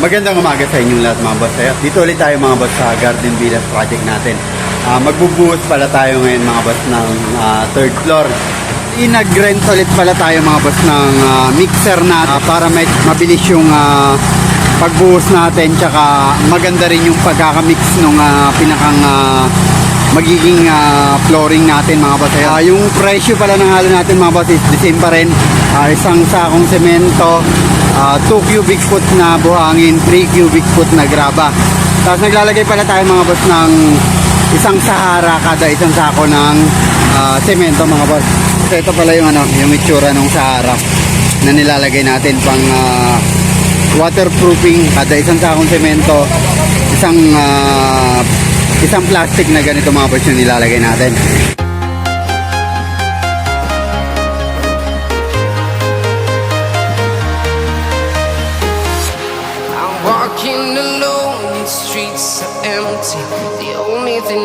Magandang umaga sa inyong lahat mga boss. Ayan, Dito ulit tayo mga boss sa Garden Villas project natin. Ah, magbubuhos pala tayo ngayon mga boss ng ah, third floor. Inag-rent ulit pala tayo mga boss ng ah, mixer na ah, para may mabilis yung ah, pagbuhos natin tsaka maganda rin yung pagkakamix ng pinakang ah, magiging ah, flooring natin mga boss. Ah, yung presyo pala ng halo natin mga boss is the same pa rin. Ah, isang sakong semento, 2 cubic foot na buhangin, 3 cubic foot na graba. Tapos naglalagay pala tayo mga boss ng isang sahara kada isang sako ng ah, semento mga boss. So, ito pala yung ano, yung itsura ng sahara na nilalagay natin pang ah, waterproofing kada isang sakong semento, isang ah, isang plastic na ganito mga boss yung nilalagay natin.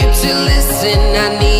you to listen, I need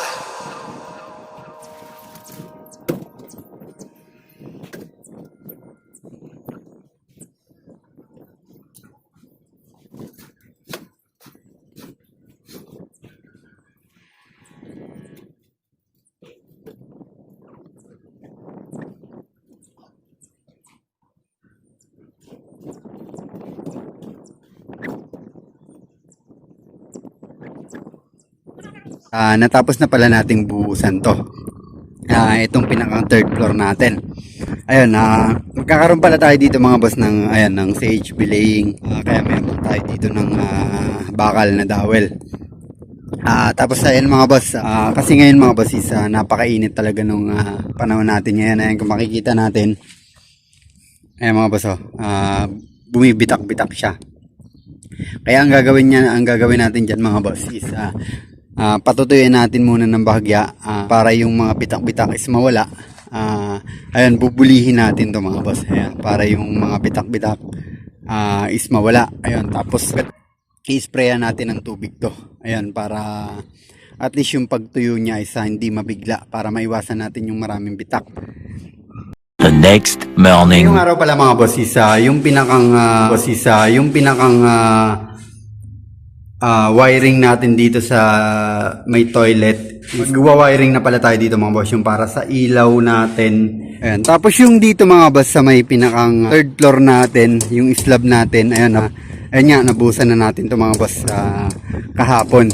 Ah, natapos na pala nating buhusan to. Ah, itong pinakang third floor natin. Ayun, ah, magkakaroon pala tayo dito mga boss ng ayan ng sage belaying. Ah, kaya meron tayo dito ng ah, bakal na dowel. Ah, tapos ayun mga boss, ah, kasi ngayon mga boss is ah, napakainit talaga nung ah, panahon natin ngayon. Ayun kung makikita natin. Ayun mga boss, oh, ah, bumibitak-bitak siya. Kaya ang gagawin niya, ang gagawin natin diyan mga boss is ah, ah, patutuyuin natin muna ng bahagya ah, para yung mga bitak-bitak is mawala. Ah, ayun, bubulihin natin 'to mga boss. Ayun, para yung mga bitak-bitak ah, is mawala. Ayun, tapos i-sprayan natin ng tubig to. Ayan, para at least yung pagtuyo niya is ah, hindi mabigla para maiwasan natin yung maraming bitak. The next morning. Ngayong araw pala mga boss is ah, yung pinakang ah, boss is ah, yung pinakang ah, ah, wiring natin dito sa may toilet. Magwa-wiring na pala tayo dito mga boss yung para sa ilaw natin. Ayan. Tapos yung dito mga boss sa may pinakang third floor natin, yung slab natin, ayan ah. Ayan nga, nabusan na natin to mga boss ah, kahapon.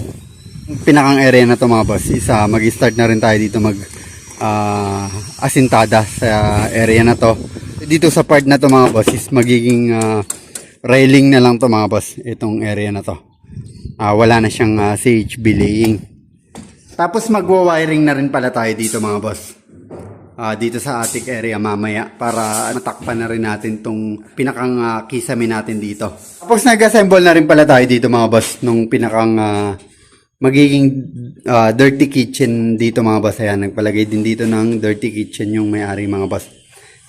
Pinakang area na to mga boss is ah, mag-start na rin tayo dito mag ah, asintada sa area na to. Dito sa part na to mga boss is magiging ah, railing na lang to mga boss itong area na to. Ah, wala na siyang ah, CHB laying. Tapos magwa-wiring na rin pala tayo dito mga boss. Ah, dito sa attic area mamaya para matakpan na rin natin tong pinakang ah, kisame natin dito. Tapos nag-assemble na rin pala tayo dito mga boss nung pinakang ah, magiging ah, dirty kitchen dito mga boss. Ayan, nagpalagay din dito ng dirty kitchen yung may-ari mga boss.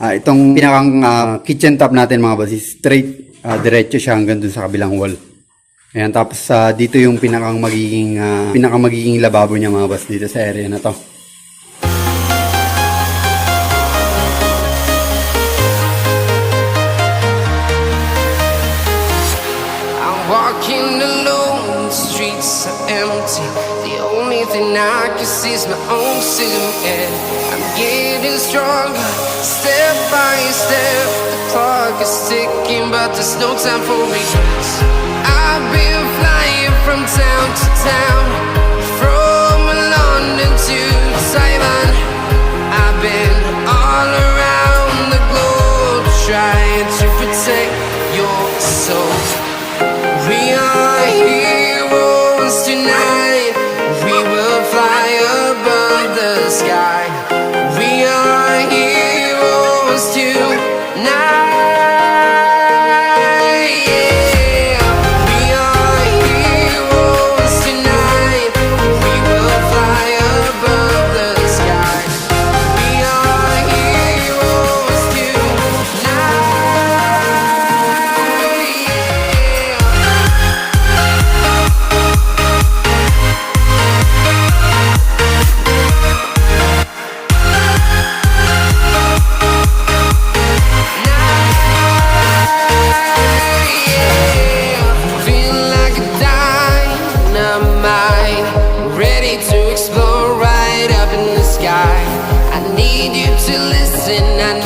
Ah, itong pinakang ah, kitchen top natin mga boss is straight, ah, diretso siya hanggang dun sa kabilang wall. Ayan, tapos ah, dito yung pinakang magiging ah, pinakang magiging lababo niya mga boss dito sa area na to. I'm walking alone, the streets empty. The only thing I can see is my own silhouette. I'm getting stronger, step by step. The clock is ticking, but there's no time for regrets. I've been flying from town to town, from London to Taiwan. I've been listen, I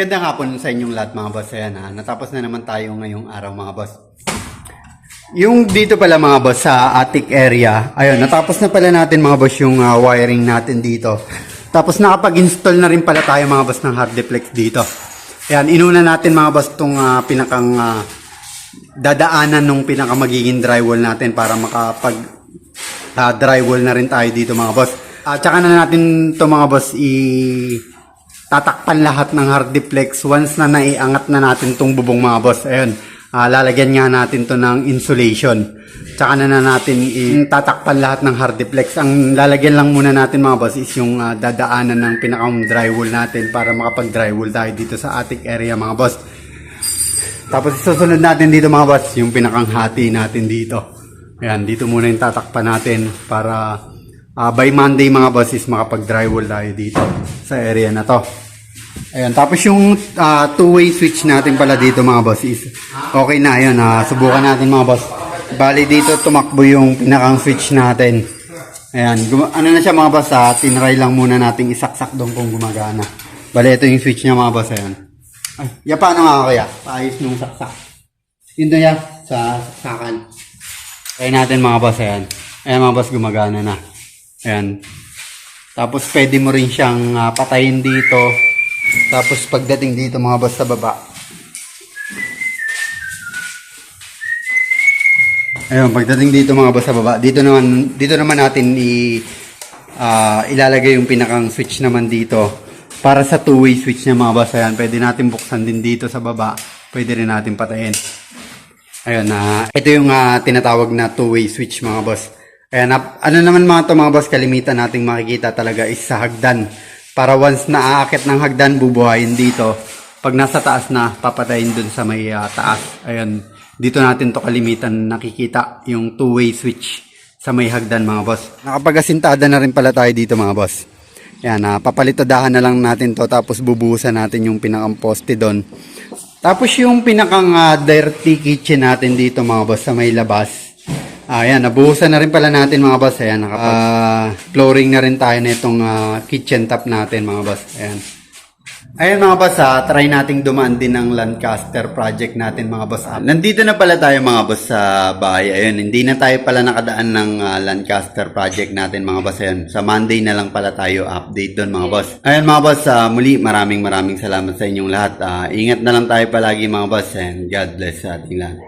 Magandang hapon sa inyong lahat mga boss. Ayan ha, natapos na naman tayo ngayong araw mga boss. Yung dito pala mga boss sa attic area, ayun, natapos na pala natin mga boss yung ah, wiring natin dito. Tapos nakapag-install na rin pala tayo mga boss ng hard deflex dito. Ayan, inuna natin mga boss tong ah, pinakang ah, dadaanan nung pinaka magiging drywall natin para makapag ah, drywall na rin tayo dito mga boss. At tsaka na natin to mga boss i tatakpan lahat ng hardiplex once na naiangat na natin tong bubong mga boss. Ayun, ah, lalagyan nga natin to ng insulation. Tsaka na na natin tatakpan lahat ng hardiplex. Ang lalagyan lang muna natin mga boss is yung ah, dadaanan ng pinakang drywall natin para makapag-drywall tayo dito sa attic area mga boss. Tapos susunod natin dito mga boss, yung pinakang hati natin dito. Ayan, dito muna yung tatakpan natin para ah, by Monday mga boss is makapag-drywall tayo dito sa area na to. Ayan, tapos yung ah, two-way switch natin pala dito mga boss is okay na yun. ah, subukan natin mga boss. Bali dito tumakbo yung pinakang switch natin. Ayan, ano na siya mga boss, ah, tinry lang muna nating isaksak doon kung gumagana. Bali ito yung switch niya mga boss, ayan. Ay, ya paano nga kaya? Paayos nung saksak. Yun doon yan, sa saksakan. Kaya natin mga boss, ayan. Ayan mga boss, gumagana na. Ayan. Tapos pwede mo rin siyang ah, patayin dito. Tapos pagdating dito mga boss sa baba. Ayun, pagdating dito mga boss sa baba, dito naman dito naman natin i ah, ilalagay yung pinakang switch naman dito. Para sa two-way switch niya mga boss, ayan, pwede natin buksan din dito sa baba. Pwede rin natin patayin. Ayun na, ito yung ah, tinatawag na two-way switch mga boss. Ayan, ap- ano naman mga to mga boss, kalimitan nating makikita talaga is sa hagdan. Para once na aakit ng hagdan, bubuhayin dito. Pag nasa taas na, papatayin dun sa may ah, taas. Ayun, dito natin to kalimitan nakikita yung two-way switch sa may hagdan mga boss. Nakapag-asintada na rin pala tayo dito mga boss. Yan, uh, papalitadahan na lang natin to tapos bubuhusan natin yung pinakang doon. Tapos yung pinakang ah, dirty kitchen natin dito mga boss sa may labas. Ayan, nabuhusan na rin pala natin mga boss. Ayan, nakapag ah, flooring na rin tayo na itong ah, kitchen top natin mga boss. Ayan. Ayan mga boss, ah, try nating dumaan din ng Lancaster project natin mga boss. Ah, nandito na pala tayo mga boss sa bahay. Ayun, hindi na tayo pala nakadaan ng ah, Lancaster project natin mga boss. Ayun, sa Monday na lang pala tayo update doon mga boss. Ayun mga boss, ah, muli maraming maraming salamat sa inyong lahat. Ah, ingat na lang tayo palagi mga boss and God bless sa ating lahat.